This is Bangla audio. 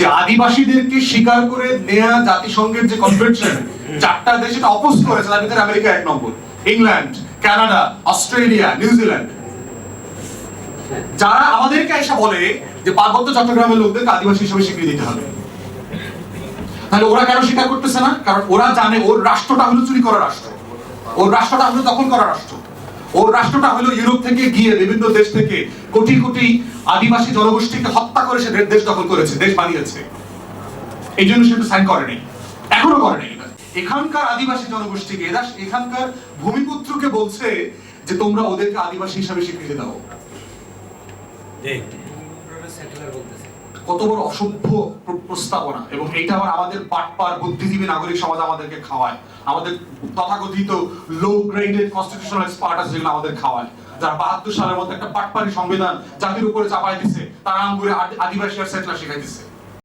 যে আদিবাসীদেরকে স্বীকার করে নেয়া জাতিসংঘের যে কনভেনশন চারটা দেশ এটা অপোজ করেছে, তার ভিতরে আমেরিকা এক নম্বর, England, Canada, Australia New Zealand যারা আমাদেরকে এসে বলে যে পার্বত্য চট্টগ্রামের লোকদেরকে আদিবাসী হিসেবে স্বীকৃতি দিতে হবে, তাহলে ওরা কেন স্বীকার করতেছে না? কারণ ওরা জানে ওর রাষ্ট্রটা হলো চুরি করা রাষ্ট্র। ওর রাষ্ট্রটা হলো দখল করা রাষ্ট্র। ওর রাষ্ট্রটা হলো ইউরোপ থেকে গিয়ে বিভিন্ন দেশ থেকে কোটি কোটি আদিবাসী জনগোষ্ঠীকে হত্যা করে সে দেশ দখল করেছে দেশ বানিয়েছে। এই জন্য সে সাইন করেনি এখনও করেনি। এখানকার আদিবাসী জনগোষ্ঠীকে এরা এখানকার ভূমিপুত্রকে বলছে যে তোমরা ওদেরকে আদিবাসী হিসাবে স্বীকৃতি দাও। কত বড় অসভ্য প্রস্তাবনা। এবং এইটা আবার আমাদের পাটপার বুদ্ধিজীবী নাগরিক সমাজ আমাদেরকে খাওয়ায়। আমাদের তথাকথিত লো গ্রেডেড কনস্টিটিউশনাল এক্সপার্ট আছে যেগুলো আমাদের খাওয়ায়। যারা বাহাত্তর সালের মধ্যে একটা পাটপারি সংবিধান জাতির উপরে চাপাই দিছে, তারা আঙ্গুরে আদি- আদিবাসী আর সেটলা শিখাই দিছে।